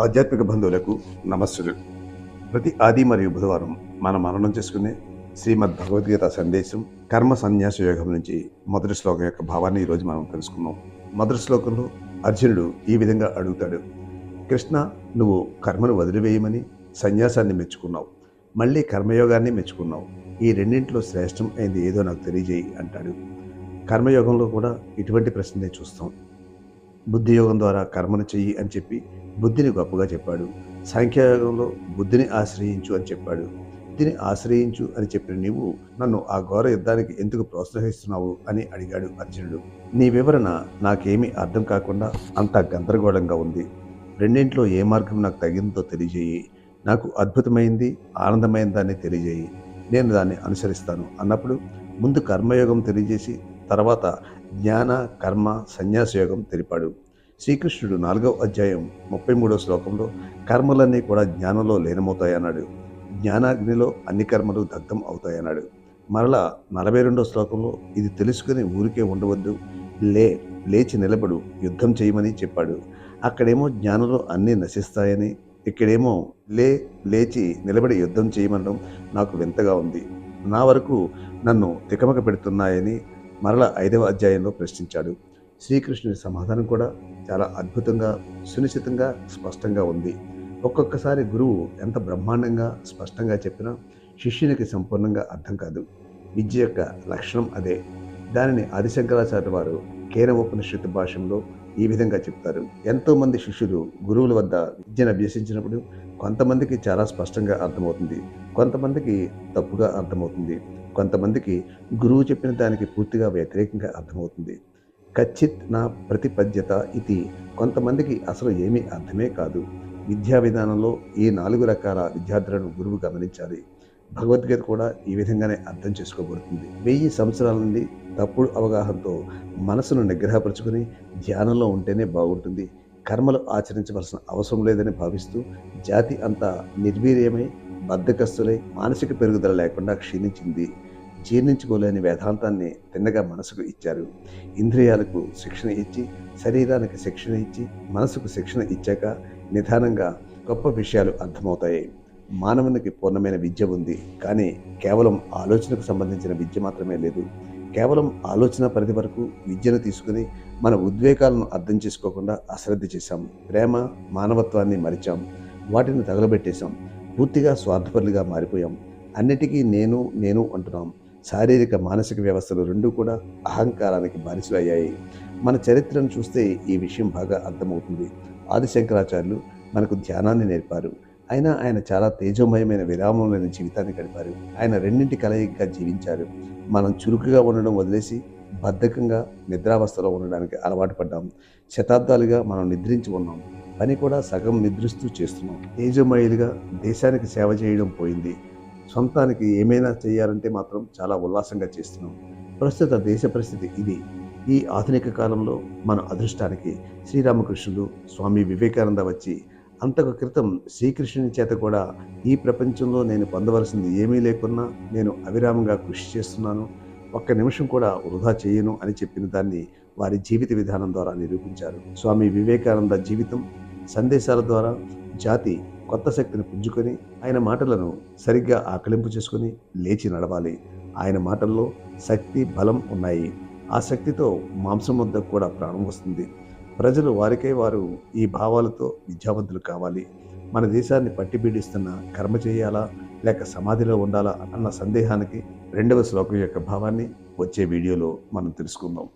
ఆధ్యాత్మిక బంధువులకు నమస్సులు. ప్రతి ఆది మరియు బుధవారం మనం మననం చేసుకునే శ్రీమద్ భగవద్గీత సందేశం కర్మ సన్యాస యోగం నుంచి మొదటి శ్లోకం యొక్క భావాన్ని ఈరోజు మనం తెలుసుకున్నాం మొదటి శ్లోకంలో అర్జునుడు ఈ విధంగా అడుగుతాడు. కృష్ణ నువ్వు కర్మను వదిలివేయమని సన్యాసాన్ని మెచ్చుకున్నావు. మళ్ళీ కర్మయోగాన్ని మెచ్చుకున్నావు. ఈ రెండింటిలో శ్రేష్టం అయింది ఏదో నాకు తెలియజేయి అంటాడు. కర్మయోగంలో కూడా ఇటువంటి ప్రశ్ననే చూస్తాం. బుద్ధియోగం ద్వారా కర్మను చెయ్యి అని చెప్పి బుద్ధిని గొప్పగా చెప్పాడు. సాంఖ్యయోగంలో బుద్ధిని ఆశ్రయించు అని చెప్పాడు. బుద్ధిని ఆశ్రయించు అని చెప్పిన నీవు నన్ను ఆ ఘోర యుద్ధానికి ఎందుకు ప్రోత్సహిస్తున్నావు అని అడిగాడు అర్జునుడు. నీ వివరణ నాకేమీ అర్థం కాకుండా అంత గందరగోళంగా ఉంది. రెండింట్లో ఏ మార్గం నాకు తగిందో తెలియజేయి. నాకు అద్భుతమైంది ఆనందమైన దాన్ని తెలియజేయి. నేను దాన్ని అనుసరిస్తాను అన్నప్పుడు ముందు కర్మయోగం తెలియజేసి తర్వాత జ్ఞాన కర్మ సన్యాస యోగం తెలిపాడు. శ్రీకృష్ణుడు నాలుగవ అధ్యాయం ముప్పై మూడవ శ్లోకంలో కర్మలన్నీ కూడా జ్ఞానంలో లీనమవుతాయన్నాడు. జ్ఞానాగ్నిలో అన్ని కర్మలు దగ్ధం అవుతాయన్నాడు. మరలా నలభై రెండవ శ్లోకంలో ఇది తెలుసుకుని ఊరికే ఉండవద్దు. లే లేచి నిలబడు యుద్ధం చేయమని చెప్పాడు. అక్కడేమో జ్ఞానంలో అన్నీ నశిస్తాయని ఇక్కడేమో లే లేచి నిలబడి యుద్ధం చేయమనడం నాకు వింతగా ఉంది. నా వరకు నన్ను తికమక పెడుతున్నాయని మరల ఐదవ అధ్యాయంలో ప్రశ్నించాడు. శ్రీకృష్ణుని సమాధానం కూడా చాలా అద్భుతంగా సునిశ్చితంగా స్పష్టంగా ఉంది. ఒక్కొక్కసారి గురువు ఎంత బ్రహ్మాండంగా స్పష్టంగా చెప్పినా శిష్యునికి సంపూర్ణంగా అర్థం కాదు. విద్య యొక్క లక్షణం అదే. దానిని ఆదిశంకరాచార్య వారు కేనోపనిషత్తు భాషలో ఈ విధంగా చెప్తారు. ఎంతోమంది శిష్యులు గురువుల వద్ద విద్యను అభ్యసించినప్పుడు కొంతమందికి చాలా స్పష్టంగా అర్థమవుతుంది. కొంతమందికి తప్పుగా అర్థమవుతుంది. కొంతమందికి గురువు చెప్పిన దానికి పూర్తిగా వ్యతిరేకంగా అర్థమవుతుంది. కచ్చిత్ నా ప్రతిపద్యత ఇది. కొంతమందికి అసలు ఏమీ అర్థమే కాదు. విద్యా విధానంలో ఈ నాలుగు రకాల విద్యార్థులను గురువు గమనించాలి. భగవద్గీత కూడా ఈ విధంగానే అర్థం చేసుకోబడుతుంది. వెయ్యి సంవత్సరాల నుండి తప్పుడు అవగాహనతో మనసును నిగ్రహపరుచుకుని ధ్యానంలో ఉంటేనే బాగుంటుంది. కర్మలు ఆచరించవలసిన అవసరం లేదని భావిస్తూ జాతి అంతా నిర్వీర్యమై బద్ధకస్తులై మానసిక పెరుగుదల లేకుండా క్షీణించింది. జీర్ణించుకోలేని వేదాంతాన్ని తిన్నగా మనసుకు ఇచ్చారు. ఇంద్రియాలకు శిక్షణ ఇచ్చి శరీరానికి శిక్షణ ఇచ్చి మనసుకు శిక్షణ ఇచ్చాక నిదానంగా గొప్ప విషయాలు అర్థమవుతాయి. మానవునికి పూర్ణమైన విద్య ఉంది. కానీ కేవలం ఆలోచనకు సంబంధించిన విద్య మాత్రమే లేదు. కేవలం ఆలోచన పరిధి వరకు విద్యను తీసుకుని మన ఉద్వేగాలను అర్థం చేసుకోకుండా అశ్రద్ధ చేశాం. ప్రేమ మానవత్వాన్ని మరిచాం. వాటిని తగలబెట్టేశాం. పూర్తిగా స్వార్థపరులుగా మారిపోయాం. అన్నిటికీ నేను నేను అంటున్నాం. శారీరక మానసిక వ్యవస్థలు రెండూ కూడా అహంకారానికి బానిసలయ్యాయి. మన చరిత్రను చూస్తే ఈ విషయం బాగా అర్థమవుతుంది. ఆదిశంకరాచార్యులు మనకు ధ్యానాన్ని నేర్పారు. అయినా ఆయన చాలా తేజోమయమైన విరామం లేని జీవితాన్ని గడిపారు. ఆయన రెండింటి కలయికగా జీవించారు. మనం చురుకుగా ఉండడం వదిలేసి బద్ధకంగా నిద్రావస్థలో ఉండడానికి అలవాటు పడ్డాం. శతాబ్దాలుగా మనం నిద్రించి ఉన్నాం. పని కూడా సగం నిద్రిస్తూ చేస్తున్నాం. తేజమయులుగా దేశానికి సేవ చేయడం పోయింది. సొంతానికి ఏమైనా చేయాలంటే మాత్రం చాలా ఉల్లాసంగా చేస్తున్నాం. ప్రస్తుత దేశ పరిస్థితి ఇది. ఈ ఆధునిక కాలంలో మన అదృష్టానికి శ్రీరామకృష్ణుడు స్వామి వివేకానంద వచ్చి అంతకు క్రితం శ్రీకృష్ణుని చేత కూడా ఈ ప్రపంచంలో నేను పొందవలసింది ఏమీ లేకున్నా నేను అవిరామంగా కృషి చేస్తున్నాను. ఒక్క నిమిషం కూడా వృధా చేయను అని చెప్పిన దాన్ని వారి జీవిత విధానం ద్వారా నిరూపించారు. స్వామి వివేకానంద జీవితం సందేశాల ద్వారా జాతి కొత్త శక్తిని పుంజుకొని ఆయన మాటలను సరిగ్గా ఆకలింపు చేసుకొని లేచి నడవాలి. ఆయన మాటల్లో శక్తి బలం ఉన్నాయి. ఆ శక్తితో మాంసం వద్ద కూడా ప్రాణం వస్తుంది. ప్రజలు వారికై వారు ఈ భావాలతో విద్యావంతులు కావాలి. మన దేశాన్ని పట్టిపీడిస్తున్న కర్మ చేయాలా లేక సమాధిలో ఉండాలా అన్న సందేహానికి రెండవ శ్లోకం యొక్క భావాన్ని వచ్చే వీడియోలో మనం తెలుసుకుందాం.